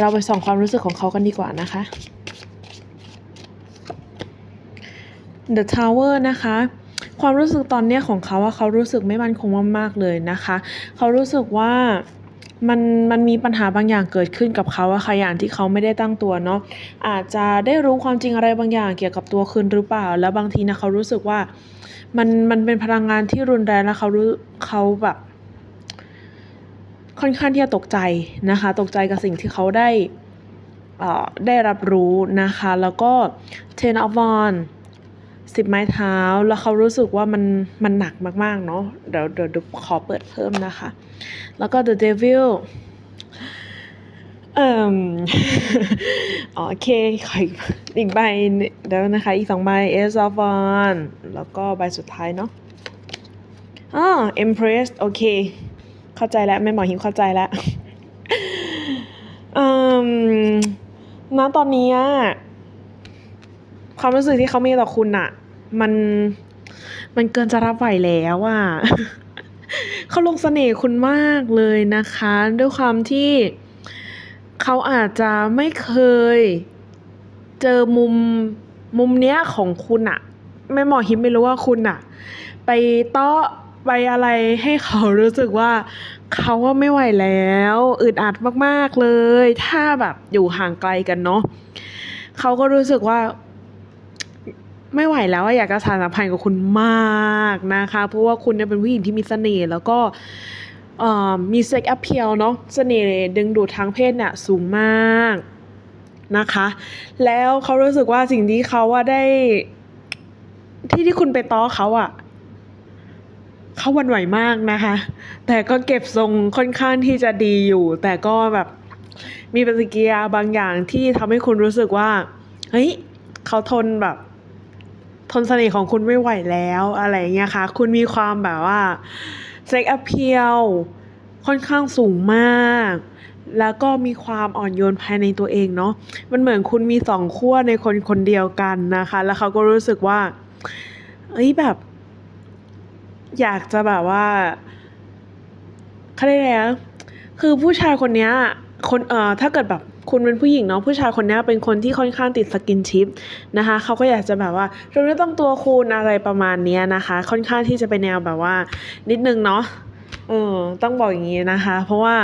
เราไปส่องความรู้สึกของเขากันดีกว่านะคะ The Tower นะคะความรู้สึกตอนเนี้ยของเขาว่าเขารู้สึกไม่มั่นคงมากๆเลยนะคะ เขารู้สึกว่ามันมันมีปัญหาบางอย่างเกิดขึ้นกับเขาอะค่ะอย่างที่เขาไม่ได้ตั้งตัวเนาะอาจจะได้รู้ความจริงอะไรบางอย่างเกี่ยวกับตัวคุณหรือเปล่า แล้วบางทีนะเขารู้สึกว่ามันมันเป็นพลังงานที่รุนแรงแล้วเขารู้เขาแบบ ค่อนข้างที่จะตกใจนะคะ ตกใจกับสิ่งที่เขาได้ได้รับรู้นะคะ แล้วก็ ten of wands สิบไม้เท้า แล้วเขารู้สึกว่ามันมันหนักมาก ๆ เนาะเดี๋ยวเดี๋ยวขอเปิดเพิ่มนะคะ แล้วก็ the devil เอ่มอ๋อโอเคขออีกอีกใบเดี๋ยวนะคะ อีกสองใบ ace of wands แล้วก็ใบสุดท้ายเนาะอ่า empress โอเค เข้าใจแล้วแม่หมอหิมเข้าใจแล้วอืมณตอนนี้อะความรู้สึกที่เขามีต่อคุณอะมันมันเกินจะรับไหวแล้วอะเขาลงเสน่ห์คุณมากเลยนะคะ ด้วยความที่เขาอาจจะไม่เคยเจอมุมมุมเนี้ยของคุณอะแม่หมอฮิมไม่รู้ว่าคุณอะไปเตาะ ไปอะไรให้เขารู้สึกว่าเขาว่าไม่ไหวแล้วอึดอัดมากๆเลย ถ้าแบบอยู่ห่างไกลกันเนาะเขาก็รู้สึกว่า ไม่ไหวแล้วอะอยากจะสานสัมพันธ์กับคุณมากนะคะ เพราะว่าคุณเนี่ยเป็นผู้หญิงที่มีเสน่ห์แล้วก็มีเซ็กแอ p เพียลเนาะเสน่ห์ดึงดูดทางเพศเนี่ยสูงมากนะคะ แล้วเขารู้สึกว่าสิ่งที่เขาว่าได้ที่ที่คุณไปต้อเขาอะ เขาวันไหวมากนะคะ แต่ก็เก็บทรงค่อนข้างที่จะดีอยู่ แต่ก็แบบมีปฏิกิริยาบางอย่างที่ทำให้คุณรู้สึกว่าเฮ้ยเขาทนแบบ ทนเสน่ห์ของคุณไม่ไหวแล้วอะไรเงี้ยค่ะ คุณมีความแบบว่าเซ็ก a พ e ลค่อนข้างสูงมาก แล้วก็มีความอ่อนโยนภายในตัวเองเนาะ มันเหมือนคุณมีสองขั้วในคนคนเดียวกันนะคะ แล้วเขาก็รู้สึกว่า เอ้ยแบบ อยากจะแบบว่าเขาเรียกอะไรนะคือผู้ชายคนเนี้ย คนเอ่อถ้าเกิดแบบคุณเป็นผู้หญิงเนาะผู้ชายคนนี้เป็นคนที่ค่อนข้างติดสกินชิปนะคะเขาก็อยากจะแบบว่าเราไม่ต้องตัวคุณอะไรประมาณเนี้ยนะคะ ค่อนข้างที่จะเป็นแนวแบบว่า นิดนึงเนาะเออต้องบอกอย่างนี้นะคะ เพราะว่า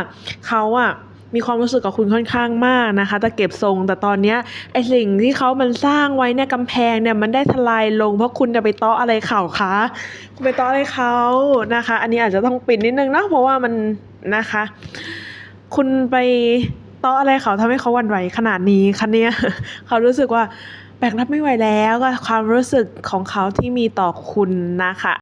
เขาอะ มีความรู้สึกกับคุณค่อนข้างมากนะคะ แต่เก็บทรงแต่ตอนนี้ไอสิ่งที่เขามันสร้างไว้เนี่ยกำแพงเนี่ยมันได้ทลายลง เพราะคุณจะไปเตาะอะไรเขาคะคุณไปเตาะอะไรเขานะคะ อันนี้อาจจะต้องปิดนิดนึงเนาะเพราะว่ามันนะคะ คุณไปเตาะอะไรเขาทำให้เขาวันไหวขนาดนี้คะเนี่ยเขารู้สึกว่าแบกรับไม่ไหวแล้วก็ความรู้สึกของเขาที่มีต่อคุณนะคะ